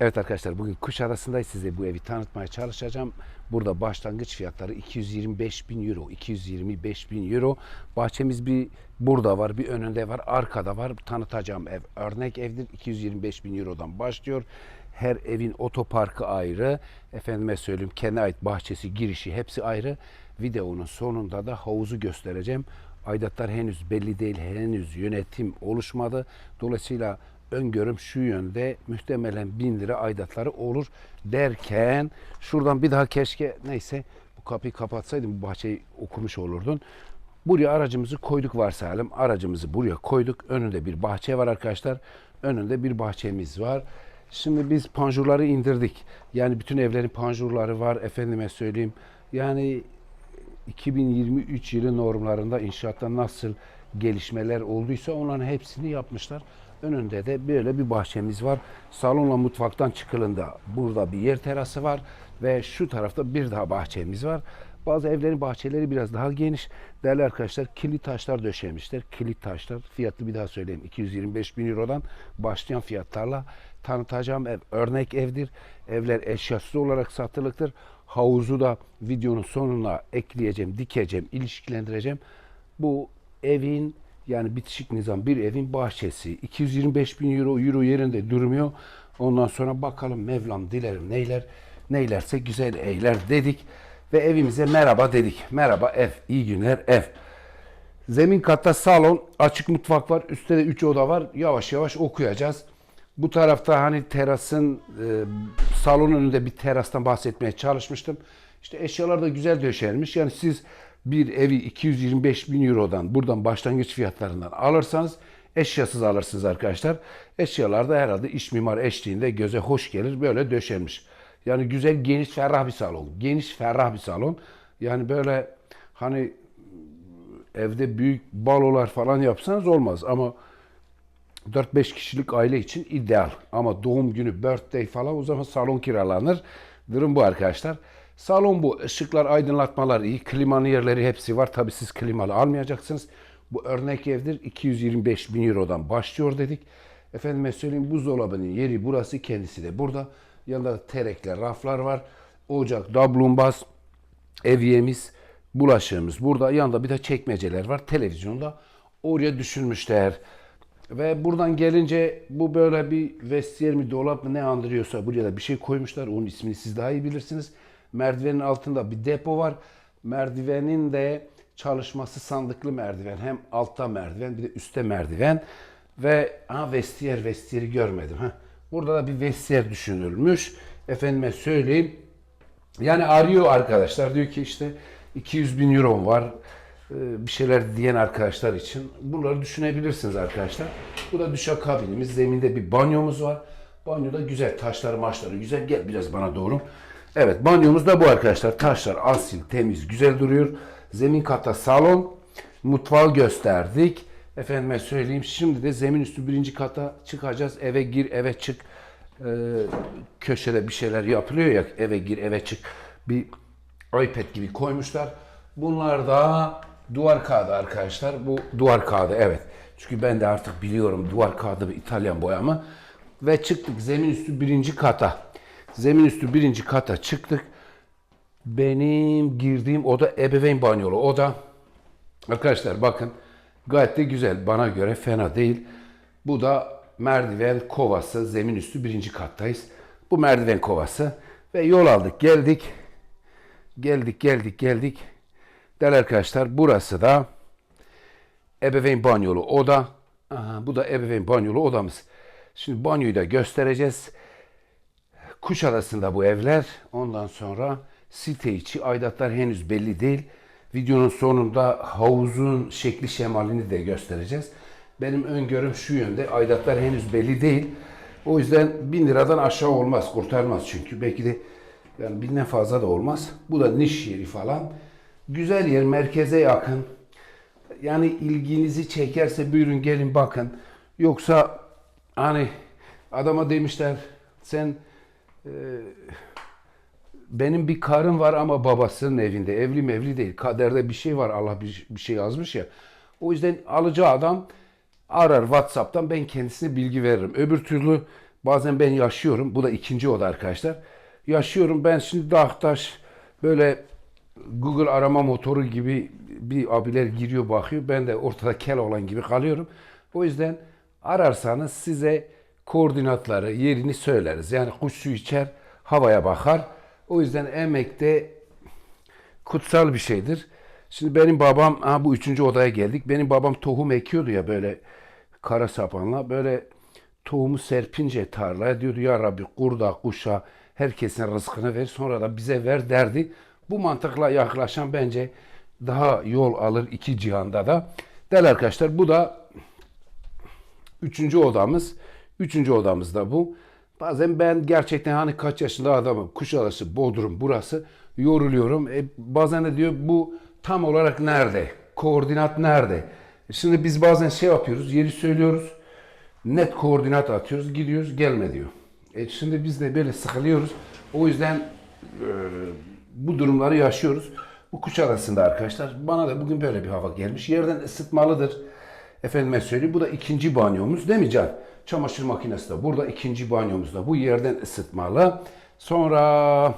Evet arkadaşlar bugün Kuşadası'ndayız. Size bu evi tanıtmaya çalışacağım. Burada başlangıç fiyatları 225 bin euro. 225 bin euro. Bahçemiz bir burada var, bir önünde var, arkada var. Tanıtacağım ev. Örnek evdir. 225 bin eurodan başlıyor. Her evin otoparkı ayrı. Efendime söyleyeyim kendine ait bahçesi, girişi hepsi ayrı. Videonun sonunda da havuzu göstereceğim. Aidatlar henüz belli değil. Henüz yönetim oluşmadı. Dolayısıyla öngörüm şu yönde muhtemelen 1000 lira aidatları olur derken şuradan bir daha keşke neyse bu kapıyı kapatsaydım bu bahçeyi okumuş olurdun. Buraya aracımızı koyduk varsayalım. Aracımızı buraya koyduk. Önünde bir bahçe var arkadaşlar. Önünde bir bahçemiz var. Şimdi biz panjurları indirdik. Yani bütün evlerin panjurları var. Efendime söyleyeyim. Yani 2023 yılı normlarında inşaatta nasıl gelişmeler olduysa onların hepsini yapmışlar. Önünde de böyle bir bahçemiz var. Salonla mutfaktan çıkılında burada bir yer terası var ve şu tarafta bir daha bahçemiz var. Bazı evlerin bahçeleri biraz daha geniş. Değerli arkadaşlar kilit taşlar döşemişler. Kilit taşlar fiyatlı bir daha söyleyeyim. 225 bin Euro'dan başlayan fiyatlarla tanıtacağım ev örnek evdir. Evler eşyasız olarak satılıktır. Havuzu da videonun sonuna ekleyeceğim, dikeceğim, ilişkilendireceğim. Bu evin yani bitişik nizam bir evin bahçesi. 225 bin euro, euro yerinde durmuyor. Ondan sonra bakalım Mevlam dilerim neyler, neylerse güzel eyler dedik. Ve evimize merhaba dedik. Merhaba ev, iyi günler ev. Zemin katta salon, açık mutfak var. Üstte de 3 oda var. Yavaş yavaş okuyacağız. Bu tarafta hani terasın, e, salonun önünde bir terastan bahsetmeye çalışmıştım. İşte eşyalar da güzel döşenmiş. Yani siz bir evi 225 bin Euro'dan buradan başlangıç fiyatlarından alırsanız eşyasız alırsınız arkadaşlar. Eşyalar da herhalde iş mimar eşliğinde göze hoş gelir. Böyle döşenmiş. Yani güzel, geniş, ferrah bir salon. Geniş, ferrah bir salon. Yani böyle hani evde büyük balolar falan yapsanız olmaz ama 4-5 kişilik aile için ideal. Ama doğum günü, birthday falan o zaman salon kiralanır. Durum bu arkadaşlar. Salon bu. Işıklar, aydınlatmalar iyi. Klimanın yerleri hepsi var. Tabii siz klimalı almayacaksınız. Bu örnek evdir. 225 bin Euro'dan başlıyor dedik. Efendime söyleyeyim buzdolabının yeri burası. Kendisi de burada. Yanında da terekler, raflar var. Ocak, dablumbaz, evyemiz, bulaşığımız burada. Yanında bir de çekmeceler var. Televizyonda oraya düşünmüşler. Ve buradan gelince bu böyle bir vestiyer mi dolap mı ne andırıyorsa buraya da bir şey koymuşlar. Onun ismini siz daha iyi bilirsiniz. Merdivenin altında bir depo var. Merdivenin de çalışması sandıklı merdiven. Hem altta merdiven bir de üstte merdiven. Ve ha vestiyer vestiyeri görmedim. Ha. Burada da bir vestiyer düşünülmüş. Efendime söyleyeyim. Yani arıyor arkadaşlar. Diyor ki işte 200 bin euro var. Ee, Bir şeyler diyen arkadaşlar için. Bunları düşünebilirsiniz arkadaşlar. Bu da duşakabinimiz. Zeminde bir banyomuz var. Banyoda güzel. Taşları maçları güzel. Gel biraz bana doğru. Evet banyomuz da bu arkadaşlar. Taşlar asil, temiz, güzel duruyor. Zemin katta salon. Mutfağı gösterdik. Efendime söyleyeyim. Şimdi de zemin üstü birinci kata çıkacağız. Eve gir, eve çık. Ee, köşede bir şeyler yapılıyor ya. Eve gir, eve çık. Bir iPad gibi koymuşlar. Bunlar da duvar kağıdı arkadaşlar. Bu duvar kağıdı evet. Çünkü ben de artık biliyorum duvar kağıdı ve İtalyan boyamı. Ve çıktık zemin üstü birinci kata. Zemin üstü birinci kata çıktık. Benim girdiğim oda ebeveyn banyolu oda. Arkadaşlar bakın gayet de güzel. Bana göre fena değil. Bu da merdiven kovası. Zemin üstü birinci kattayız. Bu merdiven kovası. Ve yol aldık geldik. Geldik geldik geldik. Değerli arkadaşlar burası da ebeveyn banyolu oda. Aha, bu da ebeveyn banyolu odamız. Şimdi banyoyu da göstereceğiz. Kuşadası'nda bu evler. Ondan sonra site içi aidatlar henüz belli değil. Videonun sonunda havuzun şekli şemalini de göstereceğiz. Benim öngörüm şu yönde. Aidatlar henüz belli değil. O yüzden 1000 liradan aşağı olmaz. Kurtarmaz çünkü. Belki de yani binden fazla da olmaz. Bu da niş yeri falan. Güzel yer. Merkeze yakın. Yani ilginizi çekerse buyurun gelin bakın. Yoksa hani adama demişler sen benim bir karım var ama babasının evinde. Evli mevli değil. Kaderde bir şey var. Allah bir, bir şey yazmış ya. O yüzden alıcı adam arar WhatsApp'tan ben kendisine bilgi veririm. Öbür türlü Bazen ben yaşıyorum. Bu da ikinci oda arkadaşlar. Yaşıyorum ben şimdi Dağtaş böyle Google arama motoru gibi bir abiler giriyor bakıyor. Ben de ortada kel olan gibi kalıyorum. O yüzden ararsanız size koordinatları, yerini söyleriz. Yani kuş su içer, havaya bakar. O yüzden emekte kutsal bir şeydir. Şimdi benim babam, ha bu üçüncü odaya geldik. Benim babam tohum ekiyordu ya böyle kara sapanla. Böyle tohumu serpince tarlaya diyordu ya Rabbi kurda, kuşa, herkesin rızkını ver sonra da bize ver derdi. Bu mantıkla yaklaşan bence daha yol alır iki cihanda da. Değerli arkadaşlar bu da Üçüncü odamız. Üçüncü odamız da bu. Bazen ben gerçekten hani kaç yaşında adamım. Kuşadası, Bodrum burası. Yoruluyorum. E, bazen de diyor bu tam olarak nerede? Koordinat nerede? Şimdi biz bazen şey yapıyoruz. Yeri söylüyoruz. Net koordinat atıyoruz. Gidiyoruz gelme diyor. E şimdi biz de böyle sıkılıyoruz. O yüzden e, bu durumları yaşıyoruz. Bu Kuşadası'nda arkadaşlar. Bana da bugün böyle bir hava gelmiş. Yerden ısıtmalıdır. Efendime söyleyeyim bu da ikinci banyomuz değil mi Can? Çamaşır makinesi de burada ikinci banyomuz da bu yerden ısıtmalı. Sonra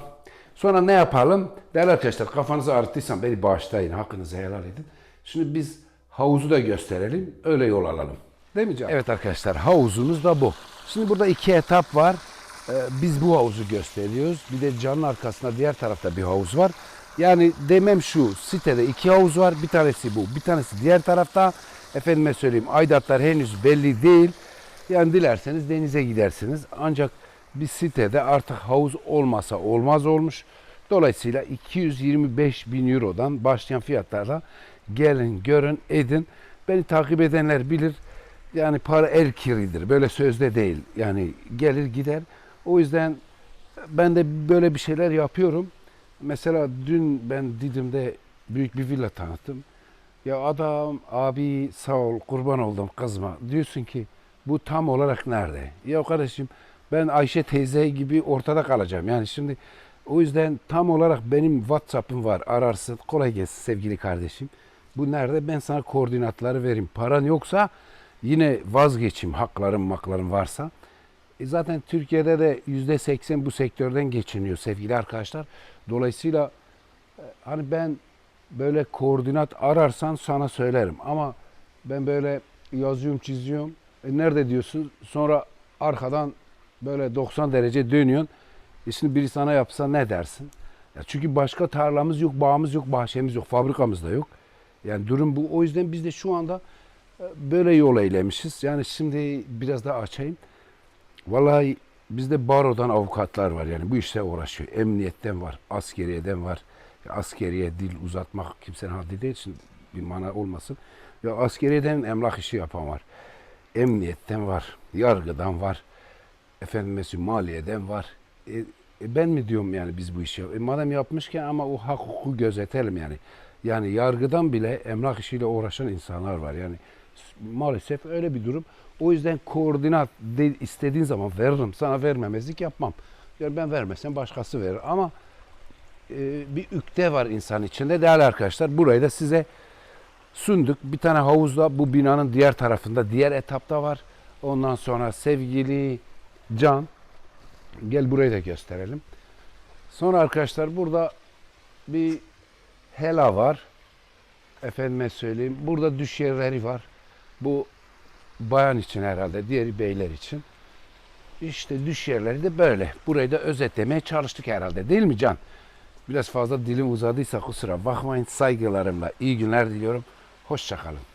sonra ne yapalım? Değerli arkadaşlar kafanızı ağrıttıysam beni bağışlayın hakkınızı helal edin. Şimdi biz havuzu da gösterelim öyle yol alalım. Değil mi Can? Evet arkadaşlar havuzumuz da bu. Şimdi burada iki etap var. Ee, biz bu havuzu gösteriyoruz. Bir de canın arkasında diğer tarafta bir havuz var. Yani demem şu sitede iki havuz var. Bir tanesi bu bir tanesi diğer tarafta. Efendime söyleyeyim aidatlar henüz belli değil. Yani dilerseniz denize gidersiniz. Ancak bir sitede artık havuz olmasa olmaz olmuş. Dolayısıyla 225 bin Euro'dan başlayan fiyatlarla gelin görün edin. Beni takip edenler bilir. Yani para el kiridir. Böyle sözde değil. Yani gelir gider. O yüzden ben de böyle bir şeyler yapıyorum. Mesela dün ben Didim'de büyük bir villa tanıttım. Ya adam abi sağ ol kurban oldum kızma. Diyorsun ki bu tam olarak nerede? Ya kardeşim ben Ayşe teyze gibi ortada kalacağım. Yani şimdi o yüzden tam olarak benim WhatsApp'ım var. Ararsın. Kolay gelsin sevgili kardeşim. Bu nerede? Ben sana koordinatları vereyim. Paran yoksa yine vazgeçeyim haklarım maklarım varsa. E zaten Türkiye'de de yüzde seksen bu sektörden geçiniyor sevgili arkadaşlar. Dolayısıyla e, hani ben böyle koordinat ararsan sana söylerim. Ama ben böyle yazıyorum çiziyorum. E nerede diyorsun? Sonra arkadan böyle 90 derece dönüyorsun. E şimdi biri sana yapsa ne dersin? Ya çünkü başka tarlamız yok, bağımız yok, bahçemiz yok, fabrikamız da yok. Yani durum bu. O yüzden biz de şu anda e, böyle yol eylemişiz. Yani şimdi biraz daha açayım. Vallahi bizde barodan avukatlar var yani bu işle uğraşıyor. Emniyetten var, askeriyeden var. Ya askeriye dil uzatmak kimsenin haddi değil için bir mana olmasın. Ya askeriyeden emlak işi yapan var. Emniyetten var, yargıdan var. Efendim maliyeden var. E, e ben mi diyorum yani biz bu işi e madem yapmışken ama o hak hukuku gözetelim yani. Yani yargıdan bile emlak işiyle uğraşan insanlar var. Yani maalesef öyle bir durum. O yüzden koordinat de, istediğin zaman veririm. Sana vermemezlik yapmam. Yani ben vermesem başkası verir. Ama e, bir ükte var insan içinde. Değerli arkadaşlar burayı da size sunduk. Bir tane havuzda bu binanın diğer tarafında diğer etapta var. Ondan sonra sevgili Can gel burayı da gösterelim. Sonra arkadaşlar burada bir hela var. Efendime söyleyeyim. Burada düş yerleri var. Bu bayan için herhalde. Diğeri beyler için. İşte düş yerleri de böyle. Burayı da özetlemeye çalıştık herhalde. Değil mi Can? Biraz fazla dilim uzadıysa kusura bakmayın. Saygılarımla iyi günler diliyorum. Hoşçakalın.